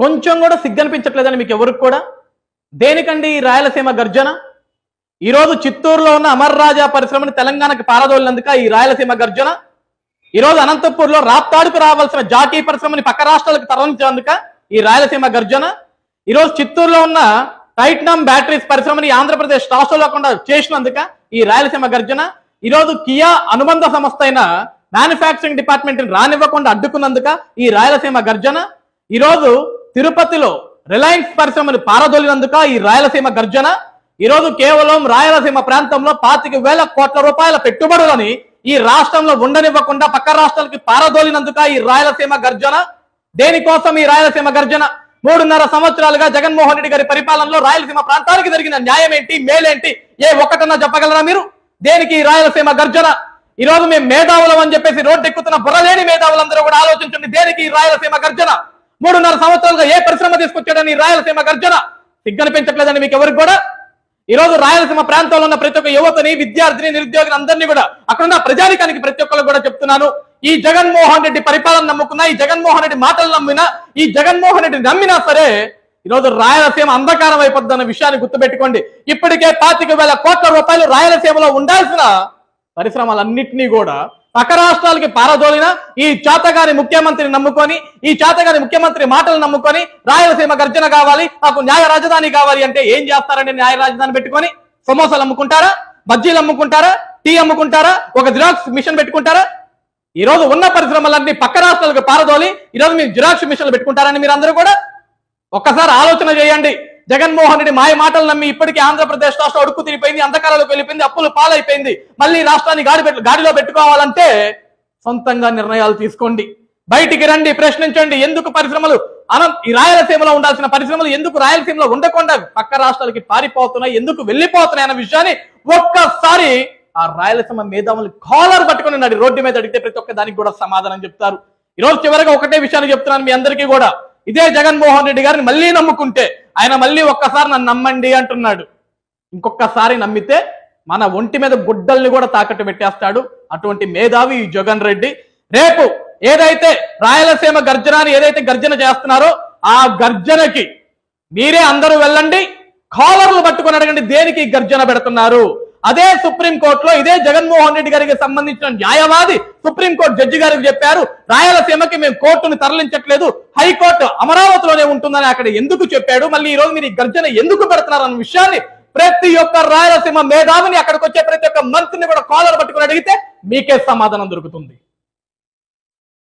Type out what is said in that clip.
కొంచెం కూడా సిగ్గనిపించట్లేదని మీకు ఎవరికి కూడా? దేనికండి ఈ రాయలసీమ గర్జన? ఈరోజు చిత్తూరులో ఉన్న అమర్రాజా పరిశ్రమని తెలంగాణకి పారదోలినందుక ఈ రాయలసీమ గర్జన? ఈరోజు అనంతపూర్లో రాప్తాడుకు రావాల్సిన జాతీయ పరిశ్రమని పక్క రాష్ట్రాలకు తరలించినందుక ఈ రాయలసీమ గర్జన? ఈరోజు చిత్తూరులో ఉన్న టైట్నమ్ బ్యాటరీస్ పరిశ్రమని ఆంధ్రప్రదేశ్ రాష్ట్రంలో కూడా చేసినందుక ఈ రాయలసీమ గర్జన? ఈరోజు కియా అనుబంధ సంస్థ అయిన మ్యానుఫ్యాక్చరింగ్ డిపార్ట్మెంట్ రానివ్వకుండా అడ్డుకున్నందుక ఈ రాయలసీమ గర్జన? ఈరోజు తిరుపతిలో రిలయన్స్ పరిశ్రమని పారదోలినందుక ఈ రాయలసీమ గర్జన. ఈరోజు కేవలం రాయలసీమ ప్రాంతంలో పాతిక వేల కోట్ల రూపాయల పెట్టుబడులని ఈ రాష్ట్రంలో ఉండనివ్వకుండా పక్క రాష్ట్రాలకి పారదోలినందుక ఈ రాయలసీమ గర్జన. దేనికోసం ఈ రాయలసీమ గర్జన? మూడున్నర సంవత్సరాలుగా జగన్మోహన్ రెడ్డి గారి పరిపాలనలో రాయలసీమ ప్రాంతానికి జరిగిన న్యాయం ఏంటి మేలేంటి? ఏ ఒక్కటన్నా చెప్పగలరా మీరు? దేనికి ఈ రాయలసీమ గర్జన? ఈ రోజు మేము మేధావులం అని చెప్పేసి రోడ్డు ఎక్కుతున్న బుర్రలేని మేధావులందరూ కూడా ఆలోచించండి దేనికి ఈ రాయలసీమ గర్జన? మూడున్నర సంవత్సరాలుగా ఏ పరిశ్రమ తీసుకొచ్చాడని రాయలసీమ గర్జన సిగ్గనిపించట్లేదని మీకు ఎవరికి కూడా? ఈ రోజు రాయలసీమ ప్రాంతంలో ఉన్న ప్రతి ఒక్క యువతని విద్యార్థిని నిరుద్యోగిని అందరినీ కూడా అక్కడ ఉన్న ప్రజానికానికి ప్రతి ఒక్కరు కూడా చెప్తున్నాను. ఈ జగన్మోహన్ రెడ్డి పరిపాలన నమ్ముకున్నా ఈ జగన్మోహన్ రెడ్డి మాటలు నమ్మినా ఈ జగన్మోహన్ రెడ్డి నమ్మినా సరే ఈ రోజు రాయలసీమ అంధకారం అయిపోద్దన్న విషయాన్ని గుర్తుపెట్టుకోండి. ఇప్పటికే పాతిక వేల కోట్ల రూపాయలు రాయలసీమలో ఉండాల్సిన పరిశ్రమలన్నింటినీ కూడా పక్క రాష్ట్రాలకి పారదోలిన ఈ చాతగాని ముఖ్యమంత్రిని నమ్ముకొని ఈ చాతగాని ముఖ్యమంత్రి మాటలు నమ్ముకొని రాయలసీమ గర్జన కావాలి మాకు న్యాయ రాజధాని కావాలి అంటే ఏం చేస్తారండి న్యాయ రాజధాని పెట్టుకొని? సమోసాలు అమ్ముకుంటారా? బజ్జీలు అమ్ముకుంటారా? టీ అమ్ముకుంటారా? ఒక జిరాక్స్ మిషన్ పెట్టుకుంటారా? ఈ రోజు ఉన్న పరిశ్రమలన్నీ పక్క రాష్ట్రాలకు పారదోలి ఈ రోజు మీరు జిరాక్స్ మిషన్లు పెట్టుకుంటారని మీరు అందరూ కూడా ఒక్కసారి ఆలోచన చేయండి. జగన్మోహన్ రెడ్డి మాయ మాటలు నమ్మి ఇప్పటికీ ఆంధ్రప్రదేశ్ రాష్ట్రం అడుక్కు తిరిగిపోయింది అంధకారాలకు వెళ్ళిపోయింది అప్పులు పాలైపోయింది. మళ్ళీ రాష్ట్రాన్ని గాడి గాడిలో పెట్టుకోవాలంటే సొంతంగా నిర్ణయాలు తీసుకోండి. బయటికి రండి ప్రశ్నించండి ఎందుకు పరిశ్రమలు అనం ఈ రాయలసీమలో ఉండాల్సిన పరిశ్రమలు ఎందుకు రాయలసీమలో ఉండకుండా పక్క రాష్ట్రాలకి పారిపోతున్నాయి ఎందుకు వెళ్ళిపోతున్నాయి అన్న విషయాన్ని ఒక్కసారి ఆ రాయలసీమ మేధావులు కాలర్ పట్టుకుని నడి రోడ్డు మీద అడిగితే ప్రతి ఒక్క దానికి కూడా సమాధానం చెప్తారు. ఈ రోజు చివరిగా ఒకటే విషయాన్ని చెప్తున్నాను మీ అందరికీ కూడా. ఇదే జగన్మోహన్ రెడ్డి గారిని మళ్ళీ నమ్ముకుంటే ఆయన మళ్ళీ ఒక్కసారి నన్ను నమ్మండి అంటున్నాడు. ఇంకొకసారి నమ్మితే మన ఒంటి మీద గుడ్డల్ని కూడా తాకట్టు పెట్టేస్తాడు అటువంటి మేధావి జగన్ రెడ్డి. రేపు ఏదైతే రాయలసీమ గర్జనాన్ని ఏదైతే గర్జన చేస్తున్నారో ఆ గర్జనకి మీరే అందరూ వెళ్ళండి. కాలర్లు పట్టుకొని అడగండి దేనికి గర్జన పెడుతున్నారు. అదే సుప్రీం కోర్టులో ఇదే జగన్మోహన్ రెడ్డి గారికి సంబంధించిన న్యాయవాది సుప్రీం కోర్టు జడ్జి గారికి చెప్పారు రాయలసీమకి మేము కోర్టును తరలించట్లేదు హైకోర్టు అమరావతిలోనే ఉంటుందని అక్కడ ఎందుకు చెప్పాడు మళ్ళీ ఈ రోజు మీరు ఈ గర్జన ఎందుకు పెడుతున్నారు అన్న విషయాన్ని ప్రతి ఒక్క రాయలసీమ మేధావిని అక్కడికి వచ్చే ప్రతి ఒక్క మంత్రిని కూడా కాలర్ పట్టుకుని అడిగితే మీకే సమాధానం దొరుకుతుంది.